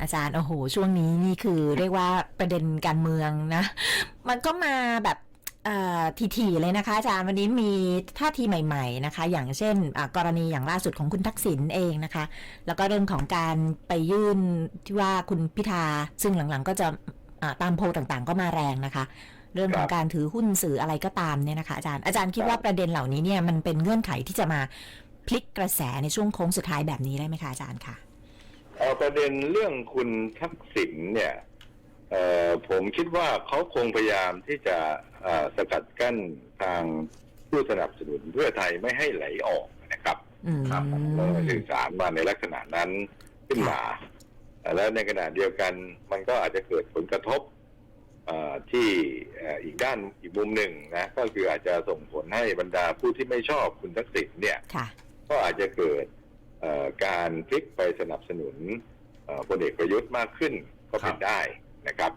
อาจารย์โอ้โห ช่วงนี้นี่คือเรียกว่าประเด็นการเมืองนะ มันก็มาแบบเอ่อทีๆเลยนะคะอาจารย์วันนี้มีท่าทีใหม่ ๆนะคะ อย่างเช่นอะกรณีอย่างล่าสุดของคุณทักษิณเองนะคะ แล้วก็เรื่องของการไปยื่นที่ว่าคุณพิธาซึ่งหลังๆก็จะอะตามโพลต่างๆ ก็มาแรงนะคะ เรื่องของการถือหุ้นสื่ออะไรก็ตามเนี่ยนะคะอาจารย์อาจารย์คิดว่าประเด็นเหล่านี้เนี่ยมันเป็นเงื่อนไขที่จะมาพลิกกระแสในช่วงโค้งสุดท้ายแบบนี้ได้ไหมคะอาจารย์คะ เอาประเด็นเรื่องคุณทักษิณเนี่ยเอ่อผมคิดว่าเขาคงพยายามที่จะเอ่อสกัดกั้นทางผู้สนับสนุนเพื่อไทยไม่ให้ไหลออกนะครับอืมครับแล้วก็สื่อสารมาในลักษณะนั้นขึ้นมาเอ่อแล้วในขณะเดียวกันมันก็อาจจะเกิดผลกระทบเอ่อที่เอ่ออีกด้านอีกมุมหนึ่งนะก็คืออาจจะส่งผลให้บรรดาผู้ที่ไม่ชอบคุณทักษิณเนี่ยค่ะก็อาจจะเกิดเอ่อ การพลิกไปสนับสนุนเอ่อพลเอกประยุทธ์มากขึ้นก็เป็นครับได้นะครับ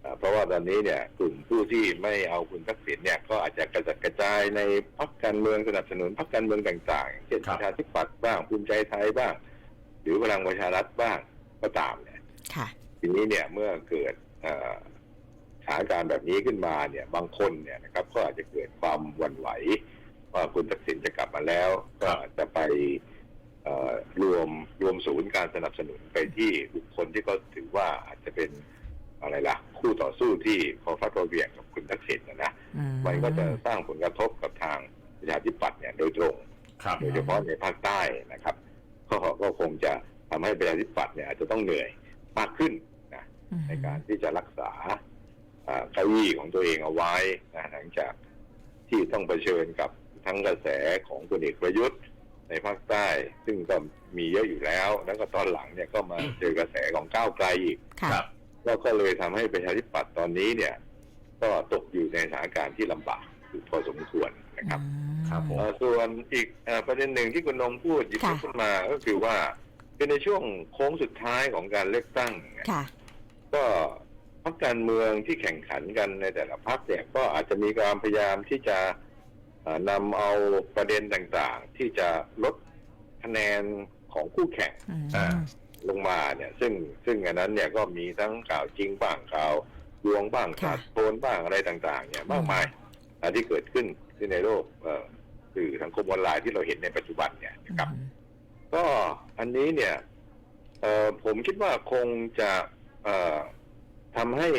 เอ่อเพราะว่าตอนนี้เนี่ยกลุ่มผู้ที่ไม่เอาคุณทักษิณเนี่ยก็อาจจะกระจัดกระจายในพรรคการเมืองสนับสนุนพรรคการเมืองต่างๆ เช่นประชาธิปัตย์บ้างภูมิใจไทยบ้าง หรือพลังประชารัฐบ้างก็ตามเนี่ยค่ะทีนี้เนี่ยเมื่อเกิดเอ่อสถานการณ์แบบนี้ขึ้นมาเนี่ยบางคนเนี่ยนะครับก็อาจจะเกิดความหวั่นไหว ว่าคุณทักษิณจะกลับมาแล้ว ก็อาจจะไปเอ่อ รวมรวมศูนย์การสนับสนุนไปที่บุคคลที่เขาถือว่าอาจจะเป็นอะไรล่ะ คู่ต่อสู้ที่พอฟัดพอเหวียงกับคุณทักษิณนะนะอืมมันก็จะสร้างผลกระทบกับทางประชาธิปัตย์เนี่ยโดยตรงครับโดยเฉพาะในภาคใต้นะครับก็ก็คงจะทำให้ประชาธิปัตย์เนี่ยอาจจะต้องเหนื่อยมากขึ้นนะอืมในการที่จะรักษาอ่าเก้าอี้ของตัวเองเอาไว้นะหลังจากที่ต้องเผชิญกับทั้งกระแสของพลเอกประยุทธ์ ในภาคใต้ ซึ่งก็มีเยอะอยู่แล้ว แล้วก็ตอนหลังเนี่ยก็มาเจอกระแสของก้าวไกลอีกค่ะครับก็ก็เลยทำให้ประชาธิปัตย์ตอนนี้เนี่ย ก็ตกอยู่ในสถานการณ์ที่ลำบากอยู่พอสมควรนะครับครับผมเอ่อส่วนอีกเอ่อประเด็นหนึ่งที่คุณนงพูดหยิบยกค่ะขึ้นมาก็คือว่าเป็นในช่วงโค้งสุดท้ายของการเลือกตั้งเนี่ยค่ะก็พรรคการเมืองที่แข่งขันกันในแต่ละพรรคเนี่ยก็อาจจะมีความพยายามที่จะเอ่อ นำเอาประเด็นต่างๆ ที่จะลดคะแนนของคู่แข่งอืมอ่าลงมาเนี่ย ซึ่งซึ่งอันนั้นเนี่ยก็มีทั้งข่าวจริงบ้างข่าวลวงบ้างค่ะข่าวโทนบ้างอะไรต่าง ๆ เนี่ยมากมายอะที่เกิดขึ้นที่ในโลกเอ่อสื่อสังคมออนไลน์ที่เราเห็นในปัจจุบันเนี่ยนะครับ ก็อันนี้เนี่ยเอ่อผมคิดว่าคงจะเอ่อทำให้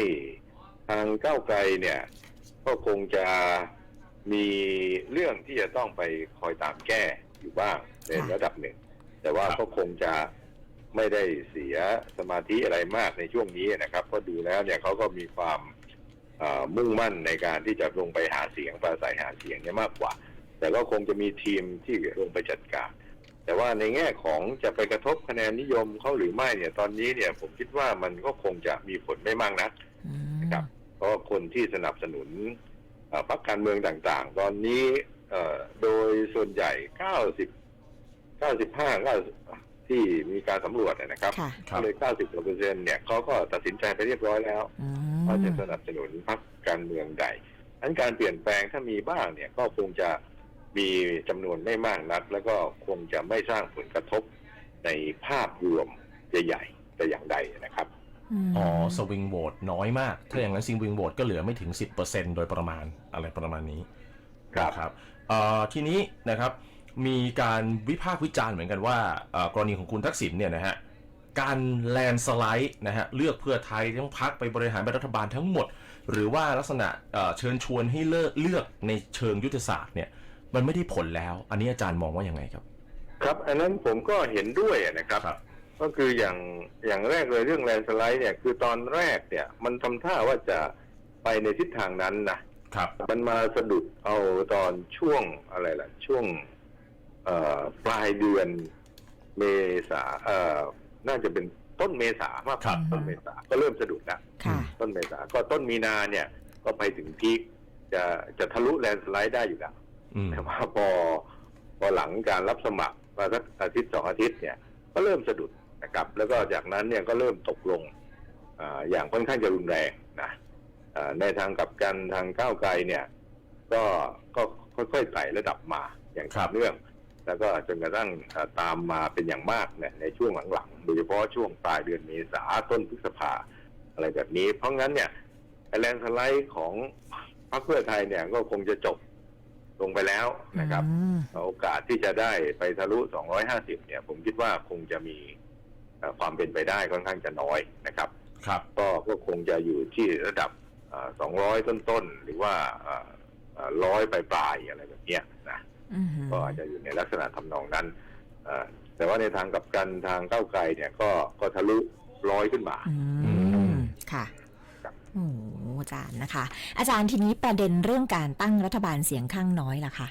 ทางก้าวไกลเนี่ย ก็คงจะ มีเรื่องที่จะต้องไปคอยตามแก้อยู่บ้างในค่ะระดับหนึ่ง แต่ว่าครับก็คงจะไม่ได้เสียสมาธิอะไรมากในช่วงนี้นะครับเพราะดูแล้วเนี่ยเขาก็มีความเอ่อมุ่งมั่นในการที่จะลงไปหาเสียงปราศัยหาเสียงเนี่ยมากกว่า แต่ก็คงจะมีทีมที่ลงไปจัดการ แต่ว่าในแง่ของจะไปกระทบคะแนนนิยมเขาหรือไม่เนี่ย ตอนนี้เนี่ยผมคิดว่ามันก็คงจะมีผลไม่มากนักอืมนะครับ เพราะว่าคนที่สนับสนุนเอ่อ พรรคการเมืองต่างๆ ตอนนี้เอ่อโดยส่วนใหญ่ 90 95 90ที่มีการสำรวจเนี่ยนะครับค่ะครับเลย 90กว่าเปอร์เซ็นต์เนี่ยเขาก็ตัดสินใจไปเรียบร้อยแล้วอืมว่าจะสนับสนุนพรรคการเมืองใดอันการเปลี่ยนแปลงถ้ามีบ้างเนี่ยก็คงจะมีจำนวนไม่มากนัก แล้วก็คงจะไม่สร้างผลกระทบในภาพรวมใหญ่ๆแต่อย่างใดนะครับม อ๋อสวิงโหวตน้อยมาก ถ้าอย่างนั้นสวิงโหวตก็เหลือไม่ถึง 10%โดยประมาณอะไรประมาณนี้ครับนะครับเอ่อทีนี้นะครับมีการวิพากษ์วิจารณ์เหมือนกันว่าเอ่อกรณีของคุณทักษิณเนี่ยนะฮะการแลนสไลด์นะฮะเลือกเพื่อไทยทั้งพักไปบริหารเป็นรัฐบาลทั้งหมด หรือว่าลักษณะเอ่อเชิญชวนให้เลิกเลือกในเชิงยุทธศาสตร์เนี่ยมันไม่ได้ผลแล้ว อันนี้อาจารย์มองว่ายังไงครับ ครับ อันนั้นผมก็เห็นด้วยนะครับครับ ก็คืออย่างอย่างแรกเลยเรื่องแลนสไลด์เนี่ยคือตอนแรกเนี่ย มันทำท่าว่าจะไปในทิศทางนั้นนะครับมันมาสะดุดเอาตอนช่วงอะไรล่ะ ช่วงเอ่อปลายเดือนเมษาเอ่อน่าจะเป็นต้นเมษามากกว่าครับต้นเมษาก็เริ่มสะดุดแล้วค่ะต้นเมษาก็ต้นมีนาเนี่ย ก็ไปถึงพีคจะจะทะลุแลนสไลด์ได้อยู่แล้วอืมแต่ว่าพอพอหลังการรับสมัครมาสักอาทิตย์สองอาทิตย์เนี่ย ก็เริ่มสะดุด นะครับ แล้วก็จากนั้นเนี่ยก็เริ่มตกลงอาอย่างค่อนข้างจะรุนแรงนะอ่าในทางกลับกันทางก้าวไกลเนี่ย ก็ก็ค่อยๆไต่ระดับมาอย่างต่อเนื่อง แล้วก็จนกระทั่งเอ่อตามมาเป็นอย่างมากเนี่ยในช่วงหลังๆโดยเฉพาะช่วงปลายเดือนเมษาต้นพฤษภาอะไรแบบนี้ เพราะงั้นเนี่ยไอ้แลนด์สไลด์ของพรรคเพื่อไทยเนี่ยก็คงจะจบลงไปแล้วนะครับอืมโอกาสที่จะได้ไปทะลุ 250 เนี่ย ผมคิดว่าคงจะมีเอ่อ ความเป็นไปได้ค่อนข้างจะน้อยนะครับ ครับ ก็ก็คงจะอยู่ที่ระดับเอ่อ200ต้นๆ หรือว่าร้อยปลายๆอะไรแบบเนี้ยนะอืมก็อาจจะอยู่ในลักษณะทำนองนั้นเอ่อแต่ว่าในทางกลับกันทางก้าวไกลเนี่ยก็ก็ทะลุร้อยขึ้นมาอืมค่ะครับโอ้โหอาจารย์นะคะ อาจารย์ทีนี้ประเด็นเรื่องการตั้งรัฐบาลเสียงข้างน้อยล่ะคะ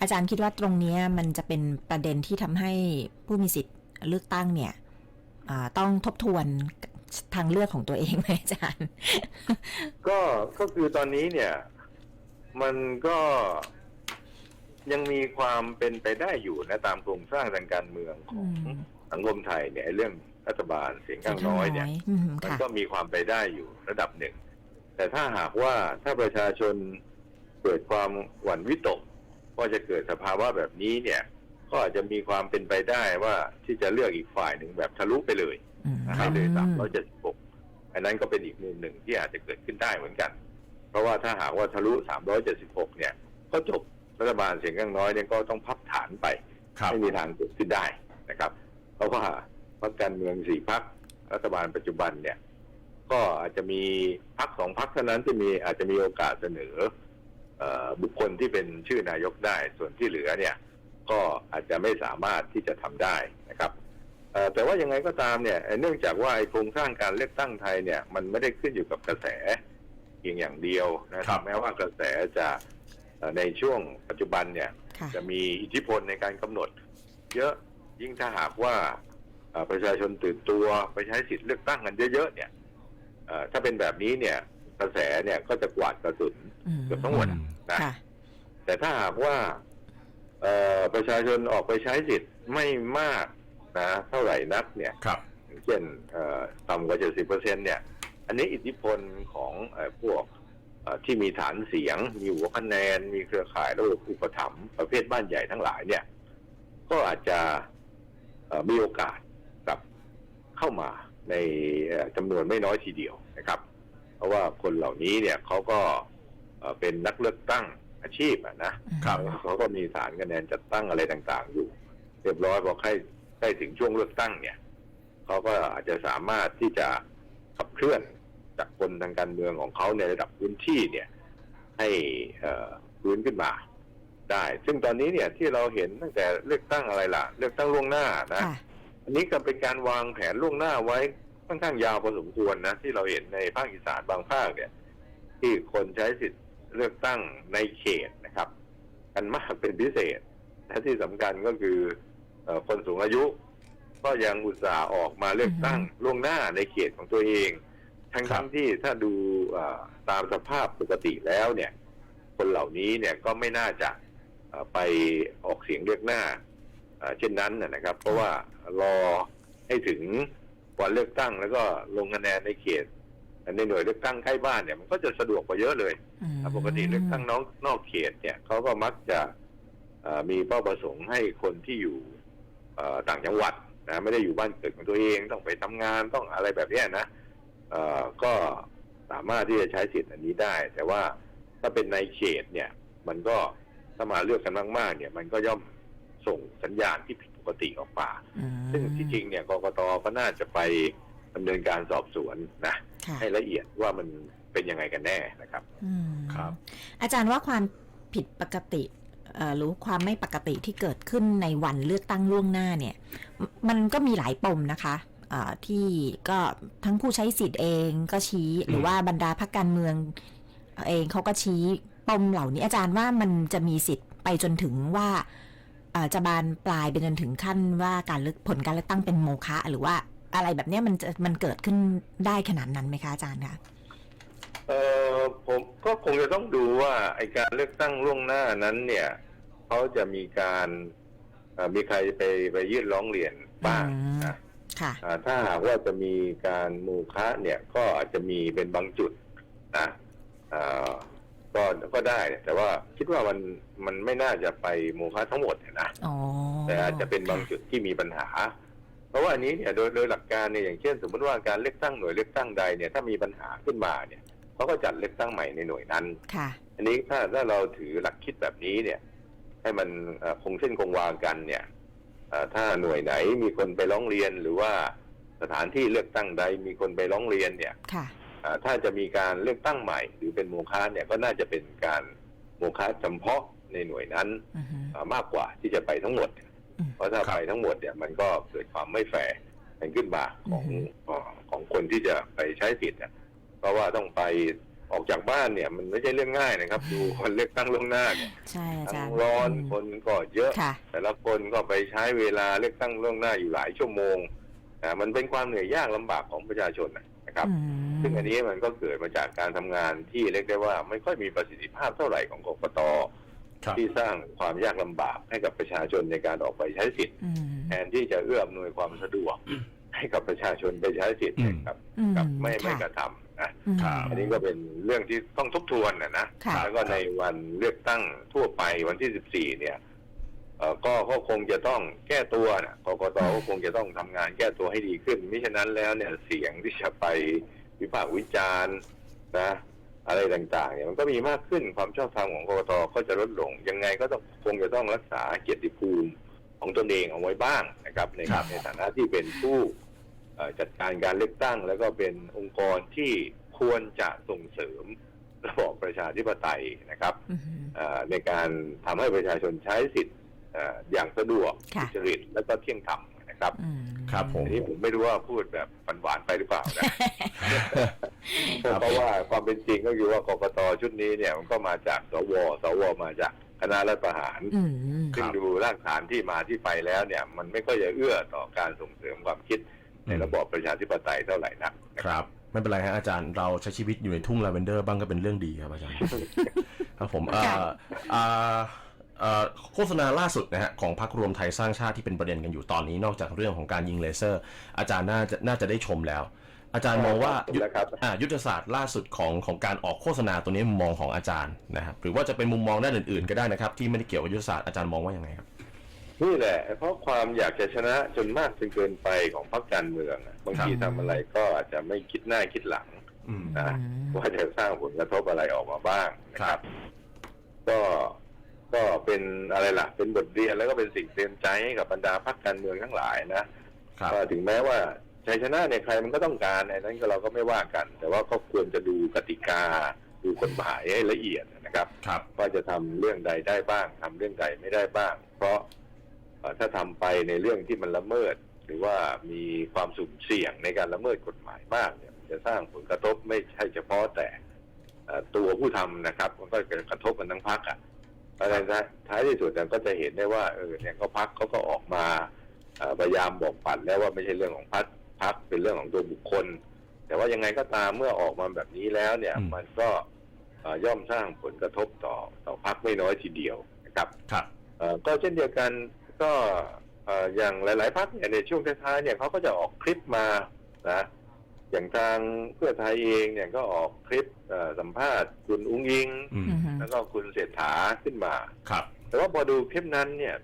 อาจารย์คิดว่าตรงเนี้ยมันจะเป็นประเด็นที่ทำให้ผู้มีสิทธิ์เลือกตั้งเนี่ยอ่า ต้องทบทวนทางเลือกของตัวเองไหมอาจารย์ ก็ก็คือตอนนี้เนี่ย มันก็ยังมีความเป็นไปได้อยู่นะตามโครงสร้างทางการเมืองของอืมสังคมไทยเนี่ยไอ้เรื่องรัฐบาลเสียงข้างน้อยเนี่ยอืมมันค่ะก็มีความไปได้อยู่ระดับหนึ่ง แต่ถ้าหากว่าถ้าประชาชนเกิดความหวั่นวิตกว่าจะเกิดสภาวะแบบนี้เนี่ย ก็อาจจะมีความเป็นไปได้ว่าที่จะเลือกอีกฝ่ายหนึ่งแบบทะลุไปเลยอืมให้เลยสามร้อยเจ็ดสิบหกอันนั้นก็เป็นอีกมุมหนึ่งที่อาจจะเกิดขึ้นได้เหมือนกัน เพราะว่าถ้าหากว่าทะลุสามร้อยเจ็ดสิบหกเนี่ย ก็จบรัฐบาลเสียงข้างน้อยเนี่ยก็ต้องพับฐานไปครับไม่มีทางเกิดขึ้นได้นะครับ เพราะว่าพรรคการเมืองสี่พรรครัฐบาลปัจจุบันเนี่ย ก็อาจจะมีพรรคสองพรรคเท่านั้นที่มีอาจจะมีโอกาสเสนอเออบุคคลที่เป็นชื่อนายกได้ส่วนที่เหลือเนี่ย ก็อาจจะไม่สามารถที่จะทำได้นะครับเอ่อแต่ว่ายังไงก็ตามเนี่ยเอ่อเนื่องจากว่าไอ้โครงสร้างการเลือกตั้งไทยเนี่ยมันไม่ได้ขึ้นอยู่กับกระแสเพียงอย่างเดียวนะครับแม้ว่ากระแสจะเอ่อในช่วงปัจจุบันเนี่ยค่ะจะมีอิทธิพลในการกำหนด เยอะยิ่งถ้าหากว่าเอ่อประชาชนตื่นตัวไปใช้สิทธิ์เลือกตั้งกันเยอะๆเนี่ยเอ่อถ้าเป็นแบบนี้เนี่ยกระแสเนี่ยก็จะกวาดกระสุนอืมเกือบทั้งหมดนะค่ะแต่ถ้าหากว่าเอ่อ ประชาชนออกไปใช้สิทธิ์ไม่มากนะเท่าไหร่นักเนี่ยครับอย่างเช่นเอ่อต่ำกว่า70เปอร์เซ็นเนี่ย อันนี้อิทธิพลของเอ่อพวกเอ่อที่มีฐานเสียง มีหัวคะแนน มีเครือข่ายระบบอุปถัมภ์ประเภทบ้านใหญ่ทั้งหลายเนี่ย ก็อาจจะเอ่อมีโอกาสกลับเข้ามาในเอ่อจำนวนไม่น้อยทีเดียวนะครับ เพราะว่าคนเหล่านี้เนี่ยเขาก็เอ่อเป็นนักเลือกตั้ง อาชีพอะนะครับเขาก็มีฐานคะแนนจัดตั้งอะไรต่างๆ อยู่ เรียบร้อยพอใกล้ใกล้ถึงช่วงเลือกตั้งเนี่ยเขาก็อาจจะสามารถที่จะขับเคลื่อนจากคนทางการเมืองของเขาในระดับพื้นที่เนี่ย ให้เอ่อฟื้นขึ้นมาได้ ซึ่งตอนนี้เนี่ยที่เราเห็นตั้งแต่เลือกตั้งอะไรล่ะ เลือกตั้งล่วงหน้านะค่ะอันนี้ก็เป็นการวางแผนล่วงหน้าไว้ค่อนข้างยาวพอสมควรนะที่เราเห็นในภาคอีสานบางภาคเนี่ย ที่คนใช้สิทธิ์ เลือกตั้งในเขตนะครับ กันมากเป็นพิเศษ และที่สำคัญก็คือเอ่อคนสูงอายุ ก็ยังอุตส่าห์ออกมาเลือกตั้งล่วงหน้าในเขตของตัวเอง ทั้งครัทั้บงที่ถ้าดูเอ่อตามสภาพปกติแล้วเนี่ย คนเหล่านี้เนี่ยก็ไม่น่าจะเอ่อไปออกเสียงเลือกหน้าเอ่อเช่นนั้นนะนะครับ เพราะว่ารอให้ถึงวันเลือกตั้งแล้วก็ลงคะแนนในเขต ในหน่วยเลือกตั้งใกล้บ้านเนี่ยมันก็จะสะดวกกว่าเยอะเลยอืมปกติเลือกตั้งนอกนอกเขตเนี่ยเขาก็มักจะเอ่อมีเป้าประสงค์ให้คนที่อยู่เอ่อต่างจังหวัดนะไม่ได้อยู่บ้านเกิดของตัวเองต้องไปทำงานต้องอะไรแบบเนี้ยนะเอ่อก็สามารถที่จะใช้สิทธิ์อันนี้ได้ แต่ว่าถ้าเป็นในเขตเนี่ย มันก็ถ้ามาเลือกกันมากๆเนี่ย มันก็ย่อมส่งสัญญาณที่ผิดปกติออกมาอืมซึ่งที่จริงเนี่ยกกตก็น่าจะไป ดำเนินการสอบสวนนะค่ะให้ละเอียดว่ามันเป็นยังไงกันแน่นะครับอืมครับ อาจารย์ว่าความผิดปกติเอ่อหรือความไม่ปกติที่เกิดขึ้นในวันเลือกตั้งล่วงหน้าเนี่ยมมันก็มีหลายปมนะคะเอ่อที่ก็ทั้งผู้ใช้สิทธิ์เองก็ชี้หรือว่าบรรดาพรรคการเมือง เองเขาก็ชี้ปมเหล่านี้อาจารย์ว่ามันจะมีสิทธิ์ไปจนถึงว่าเอ่อจะบานปลายไปจนถึงขั้นว่าการเลือกผลการเลือกตั้งเป็นโมฆะหรือว่า อะไรแบบเนี้ยมันจะมันเกิดขึ้นได้ขนาดนั้นไหมคะอาจารย์คะ เออผมก็คงจะต้องดูว่าไอการเลือกตั้งล่วงหน้านั้นเนี่ยเขาจะมีการเอ่อมีใครไปไปยื่นร้องเรียนบ้างนะค่ะ อ่าถ้าหากว่าจะมีการโมูคะเนี่ยก็อาจจะมีเป็นบางจุดนะอ่าก็ก็ได้ แต่ว่าคิดว่ามันมันไม่น่าจะไปโมฆะทั้งหมดนะ อ๋อแต่อาจจะเป็นบางจุดที่มีปัญหา เพราะว่าอันนี้เนี่ยโดยโดยหลักการเนี่ยอย่างเช่น สมมติว่าการเลือกตั้งหน่วยเลือกตั้งใดเนี่ยถ้ามีปัญหาขึ้นมาเนี่ยเขาก็จัดเลือกตั้งใหม่ในหน่วยนั้นค่ะ อันนี้ถ้าถ้าเราถือหลักคิดแบบนี้เนี่ย ให้มันเอ่อคงเส้นคงวากันเนี่ยเอ่อถ้าหน่วยไหนมีคนไปร้องเรียนหรือว่าสถานที่เลือกตั้งใดมีคนไปร้องเรียนเนี่ยค่ะเอ่อถ้าจะมีการเลือกตั้งใหม่ หรือเป็นโมฆะเนี่ยก็น่าจะเป็นการโมฆะจำเพาะในหน่วยนั้นอือฮึเอ่อมากกว่าที่จะไปทั้งหมดอืม เพราะถ้าไปทั้งหมดเนี่ยมันก็เกิดความไม่แฟร์กันขึ้นมาของอือฮึเอ่อของคนที่จะไปใช้สิทธิ์เนี่ยเพราะว่าต้องไปออกจากบ้านเนี่ย มันไม่ใช่เรื่องง่ายนะครับ ดูคนเลือกตั้งล่วงหน้าเนี่ยใช่อาจาทั้รงย์ร้อนมคนก็เยอะค่ะแต่ละคนก็ไปใช้เวลาเลือกตั้งล่วงหน้าอยู่หลายชั่วโมงอ่ามันเป็นความเหนื่อยยากลำบากของประชาชนนะครับอืมซึ่งอันนี้มันก็เกิดมาจากการทำงานที่เรียกได้ว่า ไม่ค่อยมีประสิทธิภาพเท่าไหร่ของกกตครับ ที่สร้างความยากลำบากให้กับประชาชนในการออกไปใช้สิทธิ์อืมแทนที่จะเอื้ออำนวยความสะดวกให้กับประชาชนไปใช้สิทธิ์อืมนะครับอืมกับไม่ไม่ค่ะกระทำนะอืมครับอันนี้ก็เป็นเรื่องที่ต้องทบทวนนะนะค่ะแล้วก็ในวันเลือกตั้งทั่วไปวันที่14เนี่ยเอ่อก็ก็คงจะต้องแก้ตัวนะกกตก็คงจะต้องทำงานแก้ตัวให้ดีขึ้นมิฉะนั้นแล้วเนี่ยเสียงที่จะไปวิพากษ์วิจารณ์นะ อะไรต่างๆเนี่ยมันก็มีมากขึ้นความชอบธรรมของกกตก็จะลดลง ยังไงก็ต้องคงจะต้องรักษาเกียรติภูมิของตนเองเอาไว้บ้างนะครับ ในครับในฐานะที่เป็นผู้เอ่อจัดการการเลือกตั้ง แล้วก็เป็นองค์กรที่ควรจะส่งเสริมระบอบประชาธิปไตยนะครับอืมเอ่อในการทำให้ประชาชนใช้สิทธิ์เอ่ออย่างสะดวกค่ะสุจริตและก็เที่ยงธรรม นะครับอืมครับผมอันนี้ผมไม่รู้ว่าพูดแบบหวานๆไปหรือเปล่านะครับเพราะว่าความเป็นจริงก็คือว่ากกตชุดนี้เนี่ยมันก็มาจากสวสวมาจากคณะรัฐประหารอืมซึ่งดูรากฐานที่มาที่ไปแล้วเนี่ย มันไม่ค่อยจะเอื้อต่อการส่งเสริมความคิดในระบอบประชาธิปไตยเท่าไหร่นักครับไม่เป็นไรฮะอาจารย์เราใช้ชีวิตอยู่ในทุ่งลาเวนเดอร์บ้างก็เป็นเรื่องดีครับอาจารย์ ครับผมเอ่อเอ่อเอ่อ โฆษณาล่าสุดนะฮะของพรรครวมไทยสร้างชาติที่เป็นประเด็นกันอยู่ตอนนี้นอกจากเรื่องของการยิงเลเซอร์ อาจารย์น่าจะน่าจะได้ชมแล้ว อาจารย์มองว่ายุทธนะครับอ่ายุทธศาสตร์ล่าสุดของของการออกโฆษณาตัวนี้มุมมองของอาจารย์นะครับหรือว่าจะเป็นมุมมองด้านอื่นๆ ก็ได้นะครับ ที่ไม่ได้เกี่ยวกับยุทธศาสตร์อาจารย์มองว่ายังไงครับนี่แหละ เพราะความอยากจะชนะจนมากจนเกินไปของพรรคการเมืองอะบางทีครับทำอะไรก็อาจจะไม่คิดหน้าคิดหลังอืมนะอืมว่าจะสร้างผลกระทบอะไรออกมาบ้างนะคครัรับบก็ ก็เป็นอะไรล่ะ เป็นบทเรียนแล้วก็เป็นสิ่งเตือนใจให้กับบรรดาพรรคการเมืองทั้งหลายนะครับว่าถึงแม้ว่าชัยชนะเนี่ยใครมันก็ต้องการไอ้นั้นก็เราก็ไม่ว่ากัน แต่ว่าก็ควรจะดูกติกา ดูกฎหมายให้ละเอียดนะครับครับว่าจะทำเรื่องใดได้บ้างทำเรื่องใดไม่ได้บ้าง เพราะเอ่อถ้าทำไปในเรื่องที่มันละเมิด หรือว่ามีความสุ่มเสี่ยงในการละเมิดกฎหมายมากเนี่ยมันจะสร้างผลกระทบไม่ใช่เฉพาะแต่เอ่อตัวผู้ทำนะครับ มันก็จะกระทบกันทั้งพักอะ เพราะฉะนั้นท้ายที่สุดเนี่ยก็จะเห็นได้ว่าเออเนี่ยก็พักเขาก็ออกมาเอ่อพยายามบอกปัดแล้วว่าไม่ใช่เรื่องของพักพักเป็นเรื่องของตัวบุคคล แต่ว่ายังไงก็ตามเมื่อออกมาแบบนี้แล้วเนี่ยอืมมันก็เอ่อย่อมสร้างผลกระทบต่อต่อพักไม่น้อยทีเดียวนะครับครับเอ่อก็เช่นเดียวกันก็เอ่ออย่างหลาย ๆพักเนี่ยในช่วงท้ายๆเนี่ยเขาก็จะออกคลิปมานะ อย่างทางเพื่อไทยเองเนี่ยก็ออกคลิปเอ่อสัมภาษณ์คุณอุ้งยิงอืมอืมแล้วก็คุณเศรษฐาขึ้นมาครับ แต่ว่าพอดูคลิปนั้นเนี่ย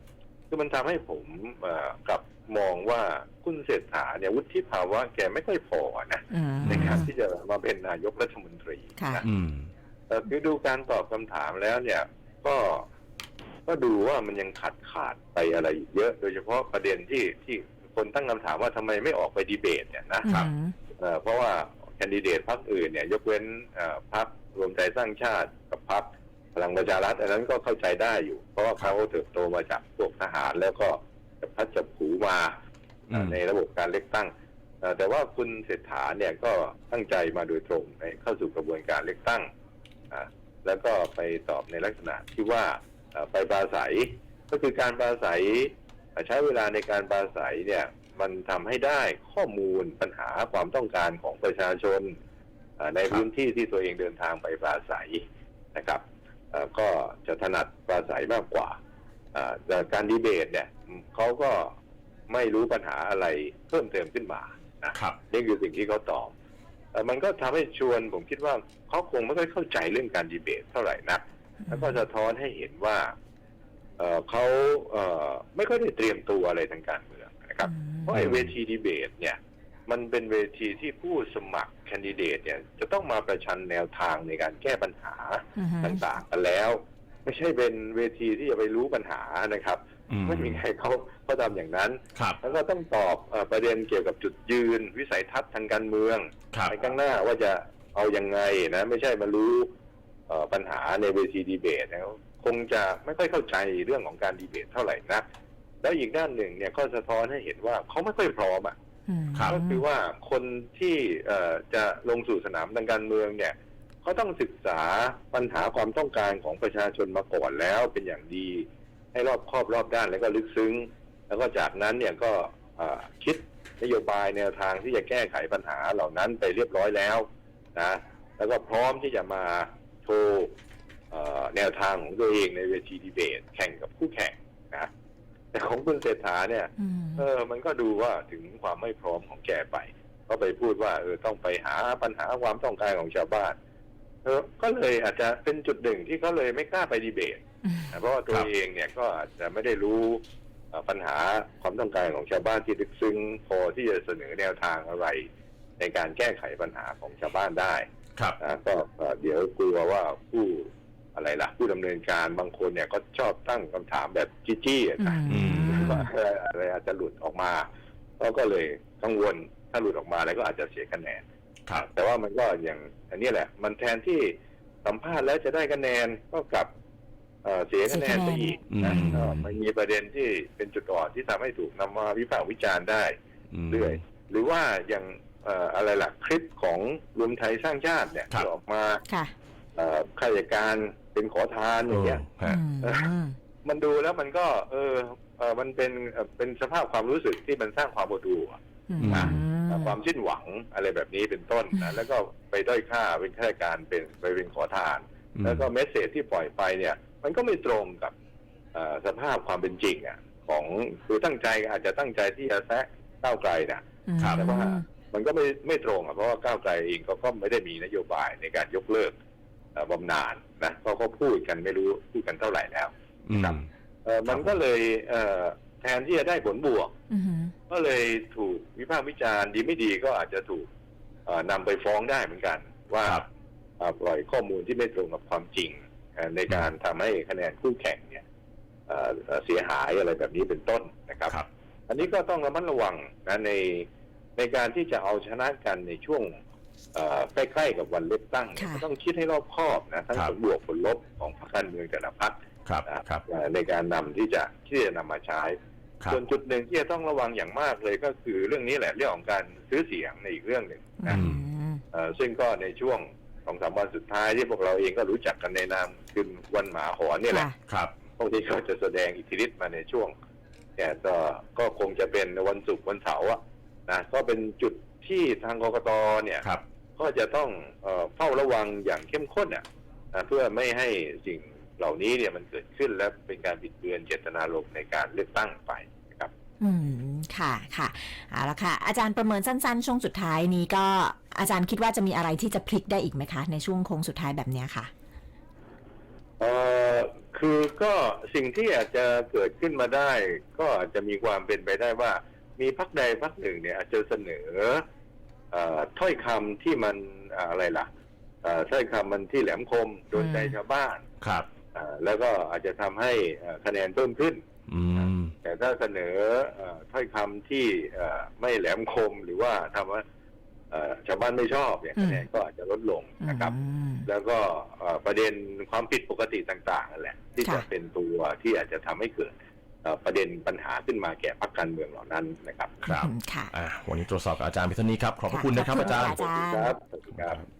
คือมันทำให้ผมเอ่อกลับมองว่าคุณเศรษฐาเนี่ยวุฒิภาวะแกไม่ค่อยพอนะอืมในการที่จะมาเป็นนายกรัฐมนตรีค่ะนะอืมเอ่อคือดูการตอบคำถามแล้วเนี่ย ก็ก็ดูว่ามันยังขาดขาดไปอะไรอีกเยอะ โดยเฉพาะประเด็นที่ที่คนตั้งคำถามว่าทำไมไม่ออกไปดีเบตเนี่ยนะครับอืม เอ่อเพราะว่าแคนดิเดตพรรคอื่นเนี่ยยกเว้นเอ่อพรรครวมใจสร้างชาติกับพรรคพลังประชารัฐอันนั้นก็เข้าใจได้อยู่ เพราะว่าเขาเติบโตมาจากพวกทหารแล้วก็จับพลัดจับผลูมาอืมในระบบการเลือกตั้งเอ่อแต่ว่าคุณเศรษฐาเนี่ยก็ตั้งใจมาโดยตรงในเข้าสู่กระบวนการเลือกตั้งอ่าแล้วก็ไปตอบในลักษณะที่ว่าเอ่อไปปราศัยก็คือการปราศัยเอ่อใช้เวลาในการปราศัยเนี่ย มันทำให้ได้ข้อมูลปัญหาความต้องการของประชาชนเอ่อในครับพื้นที่ที่ตัวเองเดินทางไปปราศัยนะครับเอ่อก็จะถนัดปราศัยมากกว่าเอ่อแต่การดีเบตเนี่ยเขาก็ไม่รู้ปัญหาอะไรเพิ่มเติมขึ้นมานะครับนี่คือสิ่งที่เขาตอบเอ่อมันก็ทำให้ชวนผมคิดว่าเขาคงไม่ค่อยเข้าใจเรื่องการดีเบตเท่าไหร่นักแล้วก็สะท้อนให้เห็นว่าเอ่อเขาเอ่อไม่ค่อยได้เตรียมตัวอะไรทางการเมือง นะครับ เพราะไอ้เวทีดีเบตเนี่ย มันเป็นเวทีที่ผู้สมัครแคนดิเดตเนี่ย จะต้องมาประชันแนวทางในการแก้ปัญหาอืมต่างๆกันแล้ว ไม่ใช่เป็นเวทีที่จะไปรู้ปัญหานะครับอืมไม่มีใครเขาเขาทำอย่างนั้นครับแล้วก็ต้องตอบเอ่อประเด็นเกี่ยวกับจุดยืน วิสัยทัศน์ทางการเมืองครับในข้างหน้าว่าจะเอายังไงนะ ไม่ใช่มารู้เอ่อปัญหาในเวทีดีเบตนะคงจะไม่ค่อยเข้าใจเรื่องของการดีเบตเท่าไหร่นัก แล้วอีกด้านหนึ่งเนี่ยก็สะท้อนให้เห็นว่าเขาไม่ค่อยพร้อมอะอืมครับก็คือว่าคนที่เอ่อจะลงสู่สนามทางการเมืองเนี่ยเขาต้องศึกษาปัญหาความต้องการของประชาชนมาก่อนแล้วเป็นอย่างดี ให้รอบครอบรอบด้านแล้วก็ลึกซึ้ง แล้วก็จากนั้นเนี่ยก็เอ่อคิดนโยบายแนวทางที่จะแก้ไขปัญหาเหล่านั้นไปเรียบร้อยแล้วนะแล้วก็พร้อมที่จะมาโชว์เอ่อแนวทางของตัวเองในเวทีดีเบต แข่งกับคู่แข่งนะ แต่ของคุณเศรษฐาเนี่ยอืมเออ มันก็ดูว่าถึงความไม่พร้อมของแกไป ก็ไปพูดว่า เออต้องไปหาปัญหาความต้องการของชาวบ้าน เออก็เลยอาจจะเป็นจุดหนึ่งที่เขาเลยไม่กล้าไปดีเบตนะเพราะว่าตัวครับเองเนี่ยก็อาจจะไม่ได้รู้เอ่อปัญหาความต้องการของชาวบ้านที่ลึกซึ้งพอที่จะเสนอแนวทางอะไร ในการแก้ไขปัญหาของชาวบ้านได้ ครับนะก็เอ่อเดี๋ยวกลัวว่าผู้ อะไรล่ะ ผู้ดำเนินการบางคนเนี่ยก็ชอบตั้งคำถามแบบจี้ๆอะนะอืมว่าอะไรอาจจะหลุดออกมาก็ก็เลยกังวลถ้าหลุดออกมาแล้วก็อาจจะเสียคะแนนครับ แต่ว่ามันก็อย่างอันนี้แหละ มันแทนที่สัมภาษณ์แล้วจะได้คะแนนก็กลับเอ่อเสียคะแนนไปอีกนะอืมก็มันมีประเด็นที่เป็นจุดอ่อนที่ทำให้ถูกนำมาวิพากษ์วิจารณ์ได้มเรื่อยหรือว่าอย่างเอ่ออะไรล่ะคลิปของรวมไทยสร้างชาติเนี่ยครับที่ออกมาค่ะเอ่อข้าราชการ เป็นขอทานอย่างเงี้ยฮะอืมมันดูแล้วมันก็ เออเออมันเป็นเอ่อเป็นสภาพความรู้สึกที่มันสร้างความปวดหัวอืมนะความสิ้นหวังอะไรแบบนี้เป็นต้นนะแล้วก็ไปด้อยค่าเป็นข้าราชการเป็นไปเป็นขอทานอืมแล้วก็เมสเซจที่ปล่อยไปเนี่ย มันก็ไม่ตรงกับเอ่อสภาพความเป็นจริงอะ ของคือตั้งใจอาจจะตั้งใจที่จะแซะก้าวไกลนะครับแต่ว่ามันก็ไม่ไม่ตรงอะเพราะว่าก้าวไกลเองก็ก็ไม่ได้มีนโยบายในการยกเลิกเอ่อ บำนาญนะเพราะเขาพูดกันไม่รู้พูดกันเท่าไหร่แล้วอืมครับเออมันก็เลยเอ่อแทนที่จะได้ผลบวกอืมก็เลยถูกวิพากษ์วิจารณ์ดีไม่ดีก็อาจจะถูกเอ่อนำไปฟ้องได้เหมือนกัน ว่าครับเอ่อปล่อยข้อมูลที่ไม่ตรงกับความจริงเอ่อในการทำให้คะแนนคู่แข่งเนี่ยเอ่อเอ่อเสียหายอะไรแบบนี้เป็นต้นนะครับครับอันนี้ก็ต้องระมัดระวังนะในในการที่จะเอาชนะกันในช่วงเอ่อ ใกล้ๆกับวันเลือกตั้งเนี่ยค่ะ ก็ต้องคิดให้รอบคอบนะทั้งครับผลบวกผลลบของพรรคการเมืองแต่ละพรรคครับนะครับ เอ่อในการนำที่จะที่จะนำมาใช้ ครับ ส่วนจุดหนึ่งที่จะต้องระวังอย่างมากเลยก็คือเรื่องนี้แหละเรื่องของการซื้อเสียงในอีกเรื่องหนึ่งอืนะมเอ่อซึ่งก็ในช่วงสองสามวันสุดท้ายที่พวกเราเองก็รู้จักกันในนามคืนวันหมาหอนเนี่ยแหละ ค่ะครับ พวกนี้ก็จะแสดงอิทธิฤทธิ์มาในช่วงเนี่ยก็ก็คงจะเป็นวันศุกร์วันเสาร์อะนะก็เป็นจุด ที่ทางกกตเนี่ยครับ ก็จะต้องเอ่อเฝ้าระวังอย่างเข้มข้นอะนะเพื่อไม่ให้สิ่งเหล่านี้เนี่ยมันเกิดขึ้นและเป็นการบิดเบือนเจตนารมณ์ในการเลือกตั้งไปนะครับ อืมค่ะค่ะเอาละค่ะ อาจารย์ประเมินสั้นๆ ช่วงสุดท้ายนี้ก็อาจารย์คิดว่าจะมีอะไรที่จะพลิกได้อีกไหมคะ ในช่วงโค้งสุดท้ายแบบเนี้ยค่ะเอ่อคือก็สิ่งที่อาจจะเกิดขึ้นมาได้ ก็อาจจะมีความเป็นไปได้ว่า มีพักใดพักหนึ่งเนี่ยอาจจะเสนอเอ่อ ถ้อยคำที่มันเอ่ออะไรล่ะเอ่อถ้อยคำมันที่แหลมคมโดนใจชาวบ้านครับเอ่อแล้วก็อาจจะทำให้เอ่อคะแนนเพิ่มขึ้นอืมแต่ถ้าเสนอเอ่อถ้อยคำที่เอ่อไม่แหลมคมหรือว่าทำว่าเอ่อชาวบ้านไม่ชอบเนี่ยอืมคะแนนก็อาจจะลดลงนะครับอืมแล้วก็เอ่อประเด็นความผิดปกติต่างๆนั่นแหละ ที่จะค่ะเป็นตัวที่อาจจะทำให้เกิดเอ่อ ประเด็นปัญหาขึ้นมาแก่พรรคการเมืองเหล่านั้นนะครับ ครับค่ะอ่าวันนี้ตรวจสอบกับอาจารย์พิษณีครับ ขอบพระคุณนะครับขอบคุณอาจารย์ค่ะสวัสดีครับสวัสดีครับ